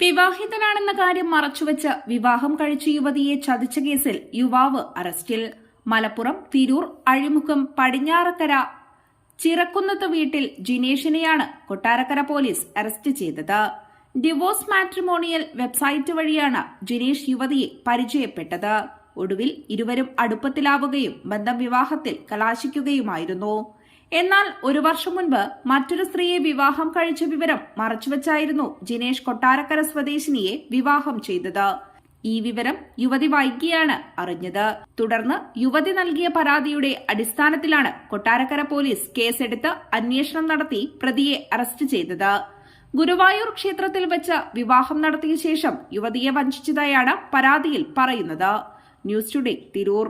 വിവാഹിതനാണെന്ന കാര്യം മറച്ചുവെച്ച് വിവാഹം കഴിച്ച യുവതിയെ ചതിച്ച കേസിൽ യുവാവ് അറസ്റ്റിൽ. മലപ്പുറം തിരൂർ അഴിമുഖം പടിഞ്ഞാറക്കര ചിറക്കുന്നത്ത് വീട്ടിൽ ജിനേഷിനെയാണ് കൊട്ടാരക്കര പോലീസ് അറസ്റ്റ് ചെയ്തത്. ഡിവോഴ്സ് മാട്രിമോണിയൽ വെബ്സൈറ്റ് വഴിയാണ് ജിനേഷ് യുവതിയെ പരിചയപ്പെട്ടത്. ഒടുവിൽ ഇരുവരും അടുപ്പത്തിലാവുകയും ബന്ധം വിവാഹത്തിൽ കലാശിക്കുകയുമായിരുന്നു. എന്നാൽ ഒരു വർഷം മുൻപ് മറ്റൊരു സ്ത്രീയെ വിവാഹം കഴിച്ച വിവരം മറച്ചുവെച്ചായിരുന്നു ജിനേഷ് കൊട്ടാരക്കര സ്വദേശിനിയെ വിവാഹം ചെയ്തത്. ഈ വിവരം യുവതി വൈകിയാണ് അറിഞ്ഞത്. തുടർന്ന് യുവതി നൽകിയ പരാതിയുടെ അടിസ്ഥാനത്തിലാണ് കൊട്ടാരക്കര പോലീസ് കേസെടുത്ത് അന്വേഷണം നടത്തി പ്രതിയെ അറസ്റ്റ് ചെയ്തത്. ഗുരുവായൂർ ക്ഷേത്രത്തിൽ വെച്ച് വിവാഹം നടത്തിയ ശേഷം യുവതിയെ വഞ്ചിച്ചതായാണ് പരാതിയിൽ പറയുന്നത്. News today Tirur.